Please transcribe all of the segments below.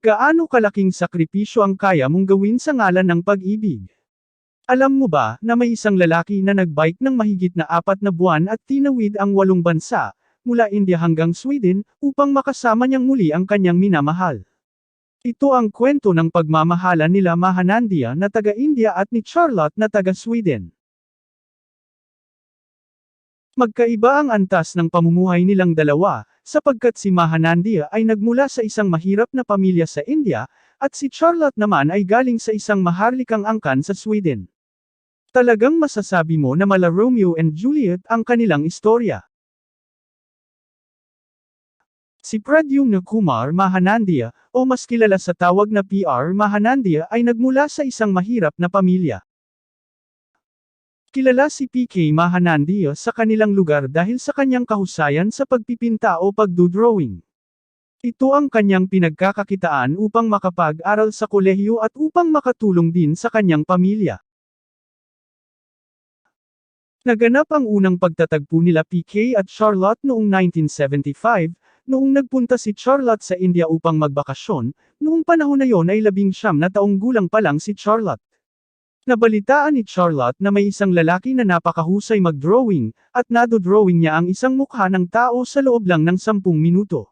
Gaano kalaking sakripisyo ang kaya mong gawin sa ngalan ng pag-ibig? Alam mo ba, na may isang lalaki na nagbike ng mahigit na apat na buwan at tinawid ang walong bansa, mula India hanggang Sweden, upang makasama niyang muli ang kanyang minamahal. Ito ang kwento ng pagmamahalan nila Mahanandia na taga-India at ni Charlotte na taga-Sweden. Magkaiba ang antas ng pamumuhay nilang dalawa, sapagkat si Mahanandia ay nagmula sa isang mahirap na pamilya sa India, at si Charlotte naman ay galing sa isang maharlikang angkan sa Sweden. Talagang masasabi mo na mala Romeo and Juliet ang kanilang istorya. Si Pradyumna Kumar Mahanandia, o mas kilala sa tawag na PR Mahanandia ay nagmula sa isang mahirap na pamilya. Kilala si PK Mahanandia sa kanilang lugar dahil sa kanyang kahusayan sa pagpipinta o pagdodrawing. Ito ang kanyang pinagkakakitaan upang makapag-aral sa kolehiyo at upang makatulong din sa kanyang pamilya. Naganap ang unang pagtatagpo nila PK at Charlotte noong 1975, noong nagpunta si Charlotte sa India upang magbakasyon, noong panahon na yon ay labing siyam na taong gulang pa lang si Charlotte. Nabalitaan ni Charlotte na may isang lalaki na napakahusay mag-drawing, at nado-drawing niya ang isang mukha ng tao sa loob lang ng sampung minuto.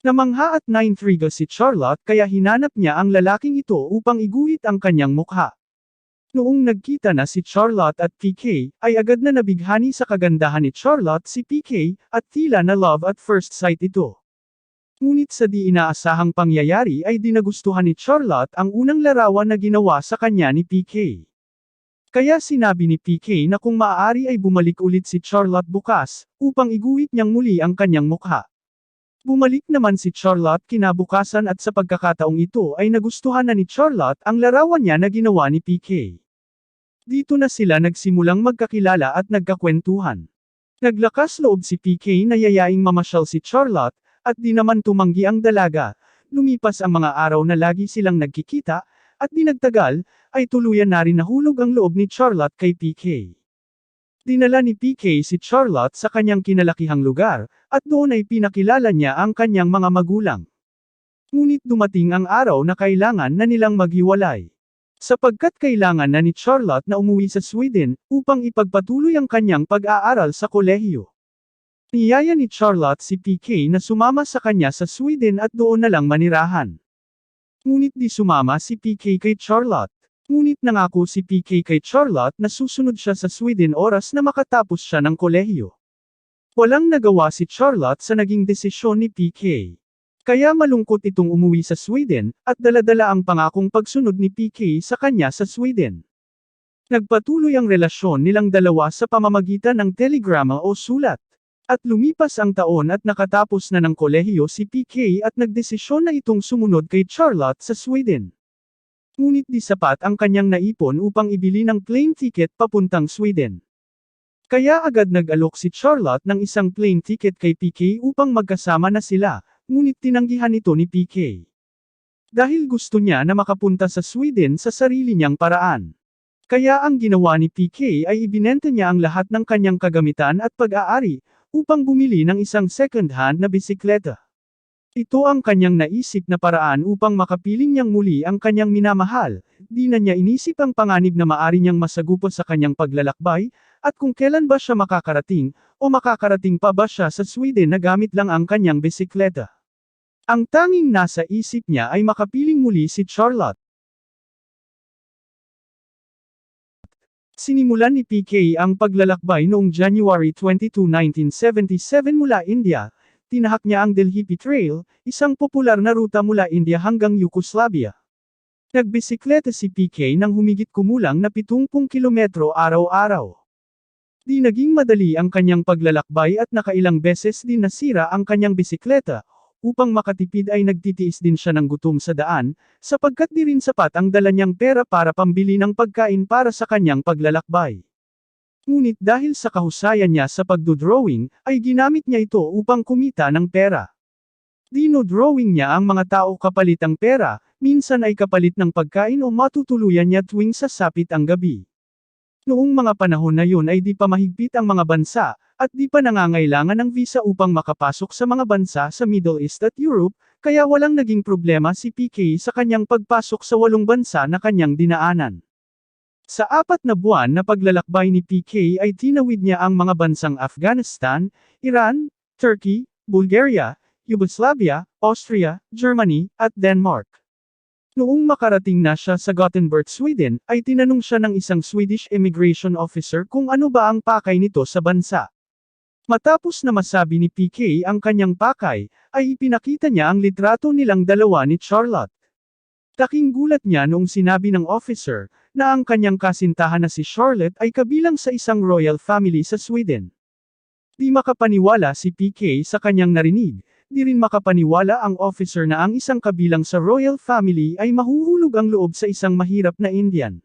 Namangha at na-intriga si Charlotte kaya hinanap niya ang lalaking ito upang iguhit ang kanyang mukha. Noong nagkita na si Charlotte at PK, ay agad na nabighani sa kagandahan ni Charlotte si PK, at tila na love at first sight ito. Ngunit sa di inaasahang pangyayari ay dinagustuhan ni Charlotte ang unang larawan na ginawa sa kanya ni PK. Kaya sinabi ni PK na kung maaari ay bumalik ulit si Charlotte bukas, upang iguhit niyang muli ang kanyang mukha. Bumalik naman si Charlotte kinabukasan at sa pagkakataong ito ay nagustuhan na ni Charlotte ang larawan niya na ginawa ni PK. Dito na sila nagsimulang magkakilala at nagkakwentuhan. Naglakas loob si PK na yayaing mamasyal si Charlotte, at di naman tumanggi ang dalaga. Lumipas ang mga araw na lagi silang nagkikita, at di nagtagal, ay tuluyan na rin nahulog ang loob ni Charlotte kay PK. Dinala ni PK si Charlotte sa kanyang kinalakihang lugar, at doon ay pinakilala niya ang kanyang mga magulang. Ngunit dumating ang araw na kailangan na nilang maghiwalay. Sapagkat kailangan na ni Charlotte na umuwi sa Sweden, upang ipagpatuloy ang kanyang pag-aaral sa kolehiyo. Niyaya ni Charlotte si PK na sumama sa kanya sa Sweden at doon na lang manirahan. Ngunit di sumama si PK kay Charlotte. Ngunit nangako si PK kay Charlotte na susunod siya sa Sweden oras na makatapos siya ng kolehiyo. Walang nagawa si Charlotte sa naging desisyon ni PK. Kaya malungkot itong umuwi sa Sweden, at daladala ang pangakong pagsunod ni PK sa kanya sa Sweden. Nagpatuloy ang relasyon nilang dalawa sa pamamagitan ng telegrama o sulat. At lumipas ang taon at nakatapos na ng kolehiyo si PK at nagdesisyon na itong sumunod kay Charlotte sa Sweden. Ngunit di sapat ang kanyang naipon upang ibili ng plane ticket papuntang Sweden. Kaya agad nag-alok si Charlotte ng isang plane ticket kay PK upang magkasama na sila, ngunit tinanggihan ito ni PK. Dahil gusto niya na makapunta sa Sweden sa sarili niyang paraan. Kaya ang ginawa ni PK ay ibinenta niya ang lahat ng kanyang kagamitan at pag-aari, upang bumili ng isang second-hand na bisikleta. Ito ang kanyang naisip na paraan upang makapiling niyang muli ang kanyang minamahal, di na niya inisip ang panganib na maari niyang masagupo sa kanyang paglalakbay, at kung kailan ba siya makakarating, o makakarating pa ba siya sa Sweden na gamit lang ang kanyang bisikleta. Ang tanging nasa isip niya ay makapiling muli si Charlotte. Sinimulan ni PK ang paglalakbay noong January 22, 1977 mula India, tinahak niya ang Delhipi Trail, isang popular na ruta mula India hanggang Yugoslavia. Nagbisikleta si PK nang humigit kumulang na 70 kilometro araw-araw. Di naging madali ang kanyang paglalakbay at nakailang beses din nasira ang kanyang bisikleta, upang makatipid ay nagtitiis din siya ng gutom sa daan, sapagkat di rin sapat ang dala niyang pera para pambili ng pagkain para sa kanyang paglalakbay. Ngunit dahil sa kahusayan niya sa pagdodrawing, ay ginamit niya ito upang kumita ng pera. Dino-drawing niya ang mga tao kapalit ang pera, minsan ay kapalit ng pagkain o matutuluyan niya tuwing sasapit ang gabi. Noong mga panahon na yun ay di pa mahigpit ang mga bansa, at di pa nangangailangan ng visa upang makapasok sa mga bansa sa Middle East at Europe, kaya walang naging problema si PK sa kanyang pagpasok sa walong bansa na kanyang dinaanan. Sa apat na buwan na paglalakbay ni PK ay tinawid niya ang mga bansang Afghanistan, Iran, Turkey, Bulgaria, Yugoslavia, Austria, Germany, at Denmark. Noong makarating na siya sa Gothenburg, Sweden, ay tinanong siya ng isang Swedish immigration officer kung ano ba ang pakay nito sa bansa. Matapos na masabi ni PK ang kanyang pakay, ay ipinakita niya ang litrato nilang dalawa ni Charlotte. Taking gulat niya noong sinabi ng officer, na ang kanyang kasintahan na si Charlotte ay kabilang sa isang royal family sa Sweden. Di makapaniwala si PK sa kanyang narinig, di rin makapaniwala ang officer na ang isang kabilang sa royal family ay mahuhulog ang loob sa isang mahirap na Indian.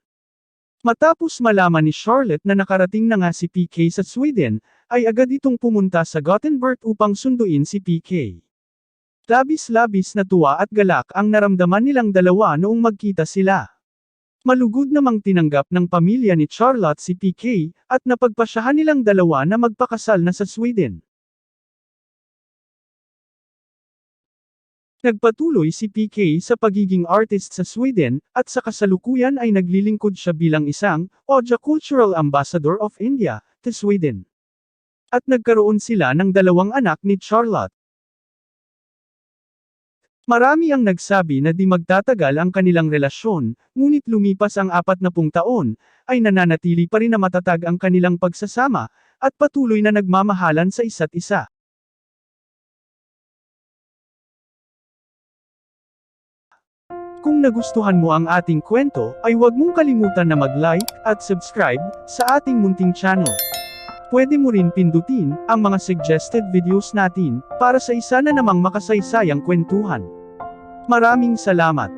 Matapos malaman ni Charlotte na nakarating na nga si PK sa Sweden, ay agad itong pumunta sa Gothenburg upang sunduin si PK. Labis-labis na tuwa at galak ang naramdaman nilang dalawa noong magkita sila. Malugod namang tinanggap ng pamilya ni Charlotte si PK, at napagpasyahan nilang dalawa na magpakasal na sa Sweden. Nagpatuloy si PK sa pagiging artist sa Sweden, at sa kasalukuyan ay naglilingkod siya bilang isang, Oja Cultural Ambassador of India, to Sweden. At nagkaroon sila ng dalawang anak ni Charlotte. Marami ang nagsabi na di magtatagal ang kanilang relasyon, ngunit lumipas ang apat na pung taon, ay nananatili pa rin na matatag ang kanilang pagsasama, at patuloy na nagmamahalan sa isa't isa. Kung nagustuhan mo ang ating kwento, ay huwag mong kalimutan na mag-like at subscribe sa ating munting channel. Pwede mo rin pindutin ang mga suggested videos natin para sa isa na namang makasaysayang kwentuhan. Maraming salamat!